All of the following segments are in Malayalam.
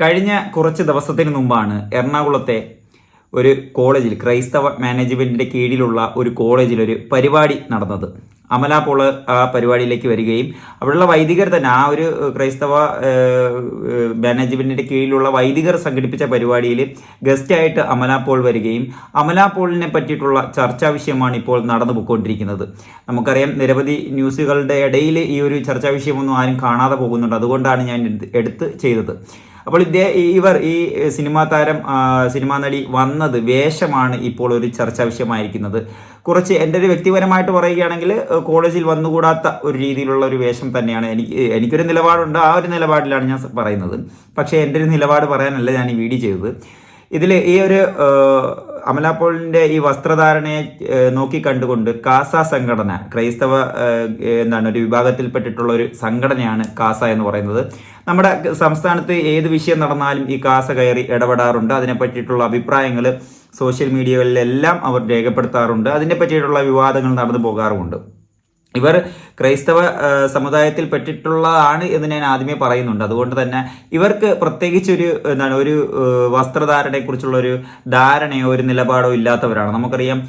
കഴിഞ്ഞ കുറച്ച് ദിവസത്തിന് മുമ്പാണ് എറണാകുളത്തെ ഒരു കോളേജിൽ ക്രൈസ്തവ മാനേജ്മെന്റിന്റെ കീഴിലുള്ള ഒരു കോളേജിൽ ഒരു പരിപാടി നടന്നത്. അമല പോൾ ആ പരിപാടിയിലേക്ക് വരികയും അവിടെയുള്ള വൈദികർ തന്നെ ആ ഒരു ക്രൈസ്തവ മാനേജ്മെന്റിന്റെ കീഴിലുള്ള വൈദികർ സംഘടിപ്പിച്ച പരിപാടിയിൽ ഗസ്റ്റായിട്ട് അമല പോൾ വരികയും അമല പോളിനെ പറ്റിയിട്ടുള്ള ചർച്ചാ വിഷയമാണ് ഇപ്പോൾ നടന്നു പോയിക്കൊണ്ടിരിക്കുന്നത് നമുക്കറിയാം നിരവധി ന്യൂസുകളുടെ ഇടയിൽ ഈ ഒരു ചർച്ചാ വിഷയമൊന്നും ആരും കാണാതെ പോകുന്നുണ്ട്. അതുകൊണ്ടാണ് ഞാൻ എടുത്ത് ചെയ്തത്. അപ്പോൾ ഇതേ ഇവർ ഈ സിനിമാ താരം സിനിമാ നടി വന്നത് വേഷമാണ് ഇപ്പോൾ ഒരു ചർച്ചാ വിഷയമായിരിക്കുന്നത്. കുറച്ച് എന്റെ ഒരു വ്യക്തിപരമായിട്ട് പറയുകയാണെങ്കിൽ കോളേജിൽ വന്നുകൂടാത്ത ഒരു രീതിയിലുള്ള ഒരു വേഷം തന്നെയാണ് എനിക്ക് എനിക്കൊരു നിലപാടുണ്ട്. ആ ഒരു നിലപാടിലാണ് ഞാൻ പറയുന്നത്. പക്ഷേ എന്റെ ഒരു നിലപാട് പറയാനല്ല ഞാൻ ഈ വീഡിയോ ചെയ്തത്. ഇതിൽ ഈ ഒരു അമലാപോളിന്റെ ഈ വസ്ത്രധാരണയെ നോക്കി കണ്ടുകൊണ്ട് കാസ സംഘടന ക്രൈസ്തവ എന്താണ് ഒരു വിഭാഗത്തിൽപ്പെട്ടിട്ടുള്ള ഒരു സംഘടനയാണ് കാസ എന്ന് പറയുന്നത്. നമ്മുടെ സംസ്ഥാനത്ത് ഏത് വിഷയം നടന്നാലും ഈ കാസ കയറി ഇടപെടാറുണ്ട്. അതിനെ പറ്റിയിട്ടുള്ള അഭിപ്രായങ്ങൾ സോഷ്യൽ മീഡിയകളിലെല്ലാം അവർ രേഖപ്പെടുത്താറുണ്ട്. അതിനെ പറ്റിയിട്ടുള്ള വിവാദങ്ങൾ നടന്നു പോകാറുമുണ്ട്. ഇവർ ക്രൈസ്തവ സമുദായത്തിൽ പെട്ടിട്ടുള്ളതാണ് എന്ന് ഞാൻ ആദ്യമേ പറയുന്നുണ്ട്. അതുകൊണ്ട് തന്നെ ഇവർക്ക് പ്രത്യേകിച്ച് ഒരു എന്താണ് ഒരു വസ്ത്രധാരണയെക്കുറിച്ചുള്ള ഒരു ധാരണയോ ഒരു നിലപാടോ ഇല്ലാത്തവരാണ്. നമുക്കറിയാം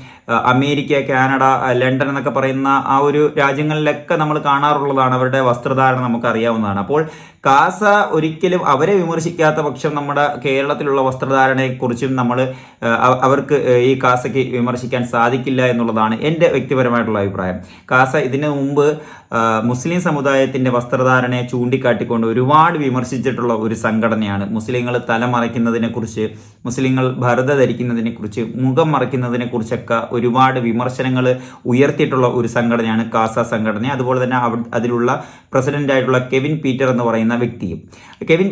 അമേരിക്ക കാനഡ ലണ്ടൻ എന്നൊക്കെ പറയുന്ന ആ ഒരു രാജ്യങ്ങളിലൊക്കെ നമ്മൾ കാണാറുള്ളതാണ്. അവരുടെ വസ്ത്രധാരണ നമുക്ക് അറിയാവുന്നതാണ് അപ്പോൾ കാസ ഒരിക്കലും അവരെ വിമർശിക്കാത്ത പക്ഷം നമ്മുടെ കേരളത്തിലുള്ള വസ്ത്രധാരണയെക്കുറിച്ചും നമ്മൾ അവർക്ക് ഈ കാസയ്ക്ക് വിമർശിക്കാൻ സാധിക്കില്ല എന്നുള്ളതാണ് എന്റെ വ്യക്തിപരമായിട്ടുള്ള അഭിപ്രായം. കാസ ഇതിനു മുമ്പ് മുസ്ലിം സമുദായത്തിന്റെ വസ്ത്രധാരണയെ ചൂണ്ടിക്കാട്ടിക്കൊണ്ട് ഒരുപാട് വിമർശിച്ചിട്ടുള്ള ഒരു സംഘടനയാണ്. മുസ്ലിങ്ങൾ തലമറയ്ക്കുന്നതിനെക്കുറിച്ച് മുസ്ലിങ്ങൾ ഭരത ധരിക്കുന്നതിനെ കുറിച്ച് മുഖം മറയ്ക്കുന്നതിനെ കുറിച്ചൊക്കെ ഒരുപാട് വിമർശനങ്ങൾ ഉയർത്തിയിട്ടുള്ള ഒരു സംഘടനയാണ് കാസ സംഘടന. അതുപോലെ തന്നെ അതിലുള്ള പ്രസിഡന്റ് ആയിട്ടുള്ള കെവിൻ പീറ്റർ എന്ന് പറയുന്ന വ്യക്തിയും. കെവിൻ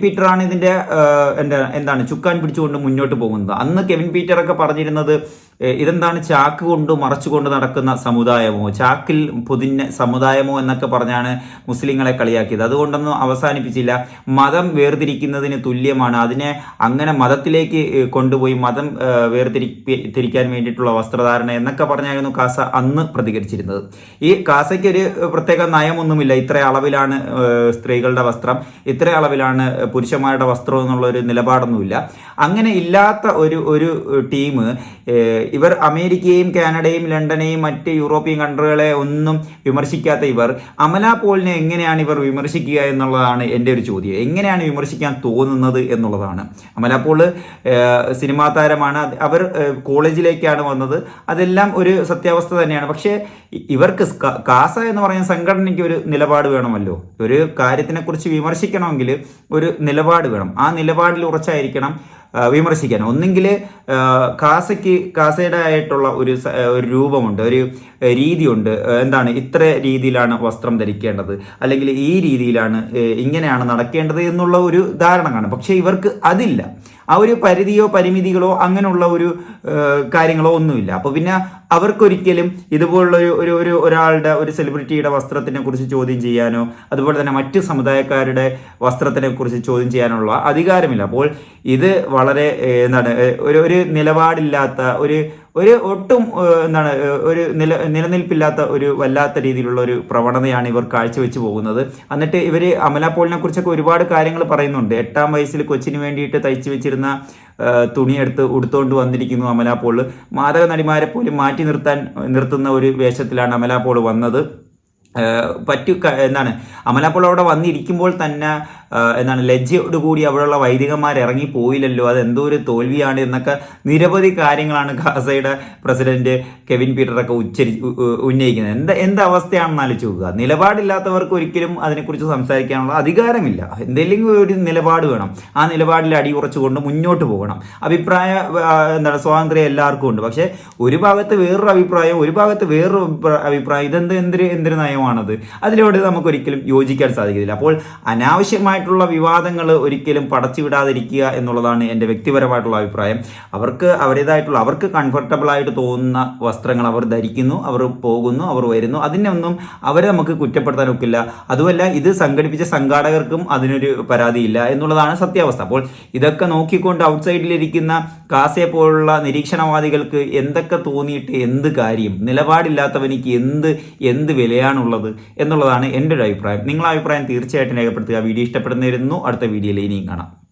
ഇതിന്റെ ആ, എന്താ എന്താണ് ചുക്കാൻ പിടിച്ചുകൊണ്ട് മുന്നോട്ട് പോകുന്നത്. അന്ന് കെവിൻ പീറ്റർ ഒക്കെ പറഞ്ഞിരുന്നത് ഇതെന്താണ് ചാക്ക് കൊണ്ട് മറച്ചുകൊണ്ട് നടക്കുന്ന സമുദായമോ? ചാക്കിൽ പൊതിഞ്ഞ സമുദായമോ എന്നൊക്കെ പറഞ്ഞാണ് മുസ്ലിങ്ങളെ കളിയാക്കിയത്. അതുകൊണ്ടൊന്നും അവസാനിപ്പിച്ചില്ല. മതം വേർതിരിക്കുന്നതിന് തുല്യമാണ്. അതിനെ അങ്ങനെ മതത്തിലേക്ക് കൊണ്ടുപോയി മതം ഏ, വേർതിരി തിരിക്കാൻ വേണ്ടിയിട്ടുള്ള വസ്ത്രധാരണ എന്നൊക്കെ പറഞ്ഞായിരുന്നു കാസ അന്ന് പ്രതികരിച്ചിരുന്നത്. ഈ കാസയ്ക്ക് ഒരു പ്രത്യേക നയമൊന്നുമില്ല. ഇത്ര അളവിലാണ് സ്ത്രീകളുടെ വസ്ത്രം. ഇത്ര അളവിലാണ് പുരുഷന്മാരുടെ വസ്ത്രം എന്നുള്ള ഒരു നിലപാടൊന്നുമില്ല. അങ്ങനെ ഇല്ലാത്ത ഒരു ഒരു ടീം ഇവർ അമേരിക്കയും കാനഡയും ലണ്ടനെയും മറ്റ് യൂറോപ്യൻ കൺട്രികളെ ഒന്നും വിമർശിക്കാത്ത ഇവർ. അമല പോളിനെ എങ്ങനെയാണ് ഇവർ വിമർശിക്കുക എന്നുള്ളതാണ് എന്റെ ഒരു ചോദ്യം. എങ്ങനെയാണ് വിമർശിക്കാൻ തോന്നുന്നത് എന്നുള്ളതാണ്. അമല പോൾ സിനിമാ താരമാണ്. അവർ കോളേജിലേക്കാണ് വന്നത്. അതെല്ലാം ഒരു സത്യാവസ്ഥ തന്നെയാണ്. പക്ഷേ ഇവർക്ക് കാസ എന്ന് പറയുന്ന സംഘടനയ്ക്ക് ഒരു നിലപാട് വേണമല്ലോ. ഒരു കാര്യത്തിനെക്കുറിച്ച് വിമർശിക്കണമെങ്കിൽ ഒരു നിലപാട് വേണം. ആ നിലപാടിൽ ഉറച്ചായിരിക്കണം. വിമർശിക്കാൻ ഒന്നെങ്കിൽ കാസയ്ക്ക് കാസയുടെ ആയിട്ടുള്ള ഒരു രൂപമുണ്ട് ഒരു രീതിയുണ്ട്. എന്താണ്? ഇത്ര രീതിയിലാണ് വസ്ത്രം ധരിക്കേണ്ടത്. അല്ലെങ്കിൽ ഈ രീതിയിലാണ് ഇങ്ങനെയാണ് നടക്കേണ്ടത് എന്നുള്ള ഒരു ധാരണ കാണും. പക്ഷേ ഇവർക്ക് അതില്ല. ആ ഒരു പരിധിയോ പരിമിതികളോ അങ്ങനെയുള്ള ഒരു കാര്യങ്ങളോ ഒന്നുമില്ല. അപ്പോൾ പിന്നെ അവർക്കൊരിക്കലും ഇതുപോലുള്ള ഒരു ഒരു ഒരു ഒരാളുടെ ഒരു സെലിബ്രിറ്റിയുടെ വസ്ത്രത്തിനെ കുറിച്ച് ചോദ്യം ചെയ്യാനോ അതുപോലെ തന്നെ മറ്റ് സമുദായക്കാരുടെ വസ്ത്രത്തിനെ കുറിച്ച് ചോദ്യം ചെയ്യാനുള്ള അധികാരമില്ല. അപ്പോൾ ഇത് വളരെ എന്താണ് ഒരു ഒരു നിലപാടില്ലാത്ത ഒരു ഒരു ഒട്ടും എന്താണ് ഒരു നില നിലനിൽപ്പില്ലാത്ത ഒരു വല്ലാത്ത രീതിയിലുള്ള ഒരു പ്രവണതയാണ് ഇവർ കാഴ്ചവെച്ച് പോകുന്നത്. എന്നിട്ട് ഇവർ അമല പോളിനെ കുറിച്ചൊക്കെ ഒരുപാട് കാര്യങ്ങൾ പറയുന്നുണ്ട്. എട്ടാം വയസ്സിൽ കൊച്ചിന് വേണ്ടിയിട്ട് തയ്ച്ചു വെച്ചിരുന്ന തുണിയെടുത്ത് ഉടുത്തുകൊണ്ട് വന്നിരിക്കുന്നു അമല പോൾ. മാതക നടിമാരെ പോലും മാറ്റി നിർത്താൻ നിർത്തുന്ന ഒരു വേഷത്തിലാണ് അമല പോൾ വന്നത്. പറ്റു എന്താണ് അമലാപ്പോൾ അവിടെ വന്നിരിക്കുമ്പോൾ തന്നെ എന്താണ് ലജ്ജയോട് കൂടി അവിടെയുള്ള വൈദികന്മാർ ഇറങ്ങി പോയില്ലല്ലോ അത് എന്തോ ഒരു തോൽവിയാണ് എന്നൊക്കെ നിരവധി കാര്യങ്ങളാണ് ഗാസയുടെ പ്രസിഡന്റ് കെവിൻ പീറ്ററൊക്കെ ഉച്ചരി ഉന്നയിക്കുന്നത്. എന്ത് എന്ത് അവസ്ഥയാണെന്ന് നോക്കുക. നിലപാടില്ലാത്തവർക്ക് ഒരിക്കലും അതിനെക്കുറിച്ച് സംസാരിക്കാനുള്ള അധികാരമില്ല. എന്തെങ്കിലും ഒരു നിലപാട് വേണം. ആ നിലപാടിൽ അടിയുറച്ചുകൊണ്ട് മുന്നോട്ട് പോകണം. അഭിപ്രായ എന്താണ് സ്വാതന്ത്ര്യം എല്ലാവർക്കും ഉണ്ട്. പക്ഷേ ഒരു ഭാഗത്ത് വേറൊരു അഭിപ്രായം ഒരു ഭാഗത്ത് വേറൊരു അഭിപ്രാ- അഭിപ്രായം. ഇതെന്ത് എന്തൊരു എന്തൊരു നയമാണത്? അതിലൂടെ നമുക്കൊരിക്കലും യോജിക്കാൻ സാധിക്കില്ല അപ്പോൾ അനാവശ്യമായിട്ടുള്ള വിവാദങ്ങൾ ഒരിക്കലും പടച്ചുവിടാതിരിക്കുക എന്നുള്ളതാണ് എന്റെ വ്യക്തിപരമായിട്ടുള്ള അഭിപ്രായം. അവർക്ക് അവരുടേതായിട്ടുള്ള അവർക്ക് കംഫർട്ടബിൾ ആയിട്ട് തോന്നുന്ന വസ്ത്രങ്ങൾ അവർ ധരിക്കുന്നു അവർ പോകുന്നു അവർ വരുന്നു. അതിനൊന്നും അവരെ നമുക്ക് കുറ്റപ്പെടുത്താൻ ഒക്കില്ല അതുമല്ല ഇത് സംഘടിപ്പിച്ച സംഘാടകർക്കും അതിനൊരു പരാതിയില്ല എന്നുള്ളതാണ് സത്യാവസ്ഥ. അപ്പോൾ ഇതൊക്കെ നോക്കിക്കൊണ്ട് ഔട്ട്സൈഡിലിരിക്കുന്ന കാസയെ പോലുള്ള നിരീക്ഷണവാദികൾക്ക് എന്തൊക്കെ തോന്നിയിട്ട് എന്ത് കാര്യം നിലപാടില്ലാത്തവനിക്ക് എന്ത് എന്ത് വിലയാണുള്ളത് എന്നുള്ളതാണ് എന്റെ ഒരു അഭിപ്രായം. നിങ്ങളുടെ അഭിപ്രായം തീർച്ചയായിട്ടും രേഖപ്പെടുത്തുക. വീഡിയോ ഇഷ്ടപ്പെടുന്നിരുന്നു അടുത്ത വീഡിയോയിൽ ഇനിയും കാണാം.